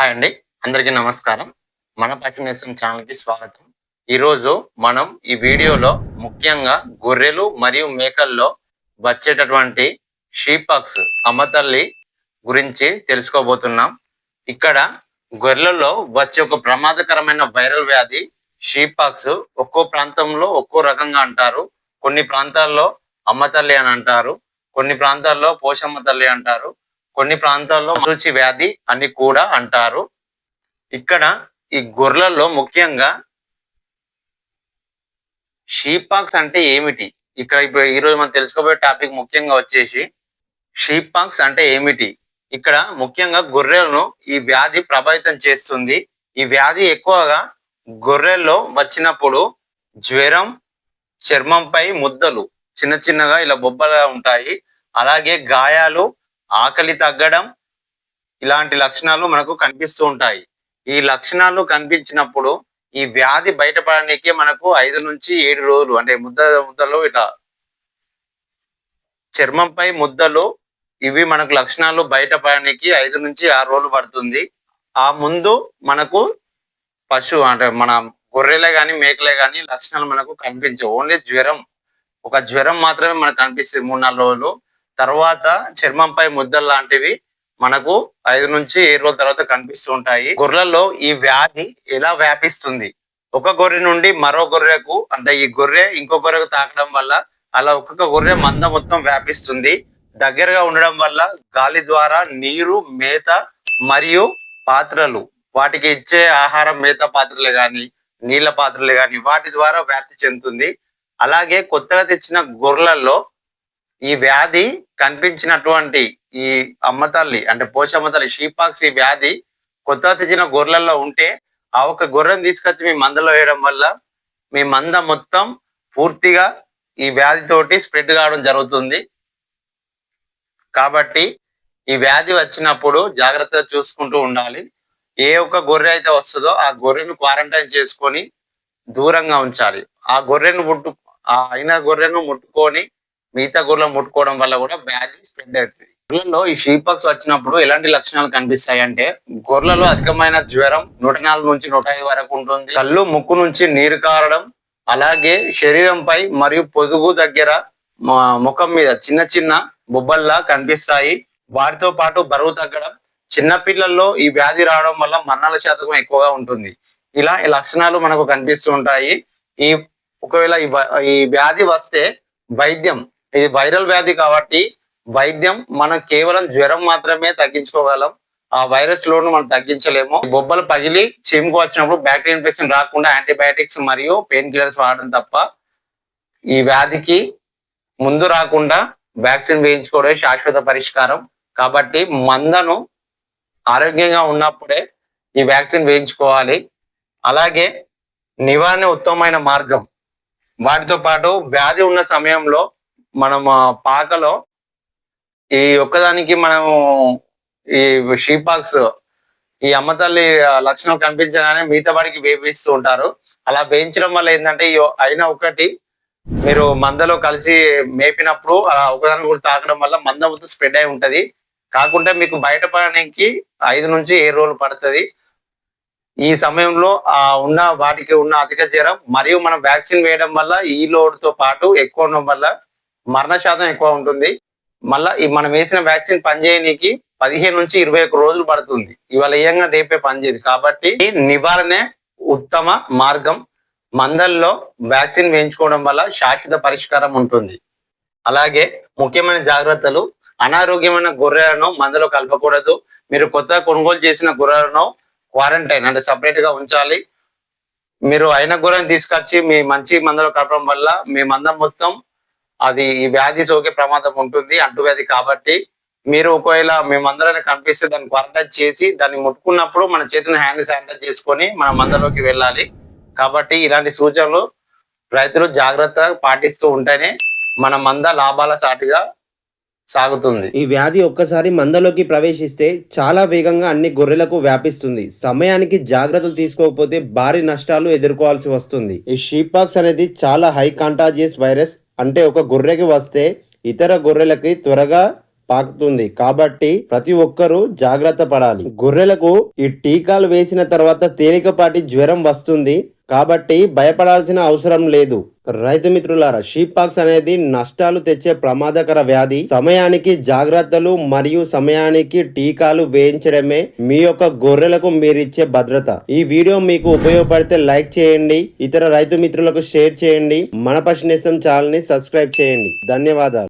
Hi అండి. అందరికీ నమస్కారం. మన పక్షినేసం ఛానల్కి స్వాగతం. ఈరోజు మనం ఈ వీడియోలో ముఖ్యంగా గొర్రెలు మరియు మేకల్లో వచ్చేటటువంటి షీపాక్స్ అమ్మతల్లి గురించి తెలుసుకోబోతున్నాం. ఇక్కడ గొర్రెలలో వచ్చే ఒక ప్రమాదకరమైన వైరల్ వ్యాధి షీపాక్స్ ఒక్కో ప్రాంతంలో ఒక్కో రకంగా అంటారు. కొన్ని ప్రాంతాల్లో అమ్మతల్లి అని అంటారు. కొన్ని ప్రాంతాల్లో పోషమ్మ తల్లి అంటారు. కొన్ని ప్రాంతాల్లో రుచి వ్యాధి అని కూడా అంటారు. ఇక్కడ ఈ గొర్రెలలో ముఖ్యంగా షీపాక్స్ అంటే ఏమిటి? ఇక్కడ ఇప్పుడు ఈ రోజు మనం తెలుసుకోబోయే టాపిక్ ముఖ్యంగా వచ్చేసి షీపాక్స్ అంటే ఏమిటి? ఇక్కడ ముఖ్యంగా గొర్రెలను ఈ వ్యాధి ప్రభావితం చేస్తుంది. ఈ వ్యాధి ఎక్కువగా గొర్రెల్లో వచ్చినప్పుడు జ్వరం చర్మంపై ముద్దలు చిన్న చిన్నగా ఇలా బొబ్బలుగా ఉంటాయి. అలాగే గాయాలు ఆకలి తగ్గడం ఇలాంటి లక్షణాలు మనకు కనిపిస్తూ ఉంటాయి. ఈ లక్షణాలు కనిపించినప్పుడు ఈ వ్యాధి బయటపడడానికి మనకు ఐదు నుంచి ఏడు రోజులు అంటే ముద్ద ముద్దలు ఇట్లా చర్మంపై ముద్దలు ఇవి మనకు లక్షణాలు బయటపడడానికి ఐదు నుంచి ఆరు రోజులు పడుతుంది. ఆ ముందు మనకు పశువు అంటే మన గొర్రెలే కానీ మేకలే కానీ లక్షణాలు మనకు కనిపించవు. ఓన్లీ జ్వరం. ఒక జ్వరం మాత్రమే మనకు కనిపిస్తుంది మూడు నాలుగు రోజులు. తర్వాత చర్మంపై ముద్దలు లాంటివి మనకు ఐదు నుంచి ఏడు రోజుల తర్వాత కనిపిస్తూ ఉంటాయి. గొర్రెల్లో ఈ వ్యాధి ఎలా వ్యాపిస్తుంది? ఒక గొర్రె నుండి మరో గొర్రెకు అంటే ఈ గొర్రె ఇంకో గొర్రెకు తాకడం వల్ల అలా ఒక్కొక్క గొర్రె మంద మొత్తం వ్యాపిస్తుంది. దగ్గరగా ఉండడం వల్ల గాలి ద్వారా నీరు మేత మరియు పాత్రలు వాటికి ఇచ్చే ఆహారం మేత పాత్రలే కానీ నీళ్ళ పాత్రలు కానీ వాటి ద్వారా వ్యాప్తి చెందుతుంది. అలాగే కొత్తగా తెచ్చిన గొర్రెలలో ఈ వ్యాధి కనిపించినటువంటి ఈ అమ్మతల్లి అంటే పోషమ్మతల్లి షీపాక్స్ ఈ వ్యాధి కొత్తగా తెచ్చిన గొర్రెలలో ఉంటే ఆ ఒక గొర్రెను తీసుకొచ్చి మీ మందలో వేయడం వల్ల మీ మంద మొత్తం పూర్తిగా ఈ వ్యాధితోటి స్ప్రెడ్ కావడం జరుగుతుంది. కాబట్టి ఈ వ్యాధి వచ్చినప్పుడు జాగ్రత్తగా చూసుకుంటూ ఉండాలి. ఏ ఒక్క గొర్రె అయితే వస్తుందో ఆ గొర్రెను క్వారంటైన్ చేసుకొని దూరంగా ఉంచాలి. ఆ గొర్రెను ముట్టు ఆ అయిన గొర్రెను ముట్టుకొని మిగతా గొర్రెలను ముట్టుకోవడం వల్ల కూడా వ్యాధి స్ప్రెడ్ అవుతుంది. గొర్రెల్లో ఈ షీపాక్స్ వచ్చినప్పుడు ఎలాంటి లక్షణాలు కనిపిస్తాయి అంటే గొర్రెలలో అధికమైన జ్వరం నూట నాలుగు నుంచి నూట ఐదు వరకు ఉంటుంది. కళ్ళు ముక్కు నుంచి నీరు కారడం అలాగే శరీరంపై మరియు పొదుగు దగ్గర ముఖం మీద చిన్న చిన్న బొబ్బల్లా కనిపిస్తాయి. వాటితో పాటు బరువు తగ్గడం చిన్న పిల్లల్లో ఈ వ్యాధి రావడం వల్ల మరణాల శాతం ఎక్కువగా ఉంటుంది. ఇలా ఈ లక్షణాలు మనకు కనిపిస్తూ ఉంటాయి. ఈ ఒకవేళ ఈ ఈ వ్యాధి వస్తే వైద్యం ఇది వైరల్ వ్యాధి కాబట్టి వైద్యం మనం కేవలం జ్వరం మాత్రమే తగ్గించుకోగలం. ఆ వైరస్ లోను మనం తగ్గించలేము. బొబ్బలు పగిలి చీముకు వచ్చినప్పుడు బ్యాక్టీరియా ఇన్ఫెక్షన్ రాకుండా యాంటీబయాటిక్స్ మరియు పెయిన్ కిల్లర్స్ వాడడం తప్ప ఈ వ్యాధికి ముందు రాకుండా వ్యాక్సిన్ వేయించుకోవడమే శాశ్వత పరిష్కారం. కాబట్టి మందను ఆరోగ్యంగా ఉన్నప్పుడే ఈ వ్యాక్సిన్ వేయించుకోవాలి. అలాగే నివారణ ఉత్తమమైన మార్గం. వాటితో పాటు వ్యాధి ఉన్న సమయంలో మనం పాకలో ఈ ఒక్కదానికి మనం ఈ షీపాక్స్ ఈ అమ్మతల్లి లక్షణం కనిపించగానే మిగతా వాడికి వేపిస్తూ ఉంటారు. అలా వేయించడం వల్ల ఏంటంటే అయినా ఒకటి మీరు మందలో కలిసి మేపినప్పుడు అలా ఒకదాని కూడా తాకడం వల్ల మంద మొత్తం స్ప్రెడ్ అయి ఉంటది. కాకుండా మీకు బయటపడడానికి ఐదు నుంచి ఏడు రోజులు పడుతుంది. ఈ సమయంలో ఆ ఉన్న వాటికి ఉన్న అధిక జ్వరం మరియు మనం వ్యాక్సిన్ వేయడం వల్ల ఈ లోడ్తో పాటు ఎక్కువ ఉండడం వల్ల మరణ శాతం ఎక్కువ ఉంటుంది. మళ్ళా ఈ మనం వేసిన వ్యాక్సిన్ పనిచేయడానికి పదిహేను నుంచి ఇరవై ఒక్క రోజులు పడుతుంది. ఇవాళ ఏయంగా రేపే పనిచేయదు. కాబట్టి నివారణే ఉత్తమ మార్గం. మందల్లో వ్యాక్సిన్ వేయించుకోవడం వల్ల శాశ్వత పరిష్కారం ఉంటుంది. అలాగే ముఖ్యమైన జాగ్రత్తలు. అనారోగ్యమైన గొర్రెలను మందలో కలపకూడదు. మీరు కొత్తగా కొనుగోలు చేసిన గొర్రెలను క్వారంటైన్ అంటే సపరేట్గా ఉంచాలి. మీరు అయిన గొర్రెని తీసుకొచ్చి మీ మంచి మందలో కలపడం వల్ల మీ మందం మొత్తం అది ఈ వ్యాధి సోకే ప్రమాదం ఉంటుంది అంటువ్యాధి కాబట్టి మీరు ఒకవేళ మీ కనిపిస్తే దాన్ని క్వారంటైన్ చేసి దాన్ని ముట్టుకున్నప్పుడు మన చేతిని హ్యాండ్ శానిటైజ్ చేసుకొని మనం మందలోకి వెళ్ళాలి. కాబట్టి ఇలాంటి సూచనలు రైతులు జాగ్రత్త పాటిస్తూ ఉంటేనే మన మంద లాభాల సాటిగా సాగుతుంది. ఈ వ్యాధి ఒక్కసారి మందలోకి ప్రవేశిస్తే చాలా వేగంగా అన్ని గొర్రెలకు వ్యాపిస్తుంది. సమయానికి జాగ్రత్తలు తీసుకోకపోతే భారీ నష్టాలు ఎదుర్కోవాల్సి వస్తుంది. ఈ షీపాక్స్ అనేది చాలా హై కాంటాజియస్ వైరస్ అంటే ఒక గొర్రెకి వస్తే ఇతర గొర్రెలకి త్వరగా పాకుతుంది. కాబట్టి ప్రతి ఒక్కరూ జాగ్రత్త పడాలి. గొర్రెలకు ఈ టీకాలు వేసిన తర్వాత తేలికపాటి జ్వరం వస్తుంది. కాబట్టి భయపడాల్సిన అవసరం లేదు. రైతు మిత్రులారా షీప్ పాక్స్ అనేది నష్టాలు తెచ్చే ప్రమాదకర వ్యాధి. సమయానికి జాగ్రత్తలు మరియు సమయానికి టీకాలు వేయించడమే మీ యొక్క గొర్రెలకు మీరిచ్చే భద్రత. ఈ వీడియో మీకు ఉపయోగపడితే లైక్ చేయండి ఇతర రైతు మిత్రులకు షేర్ చేయండి మన పశునేసం ఛానల్ని సబ్స్క్రైబ్ చేయండి. ధన్యవాదాలు.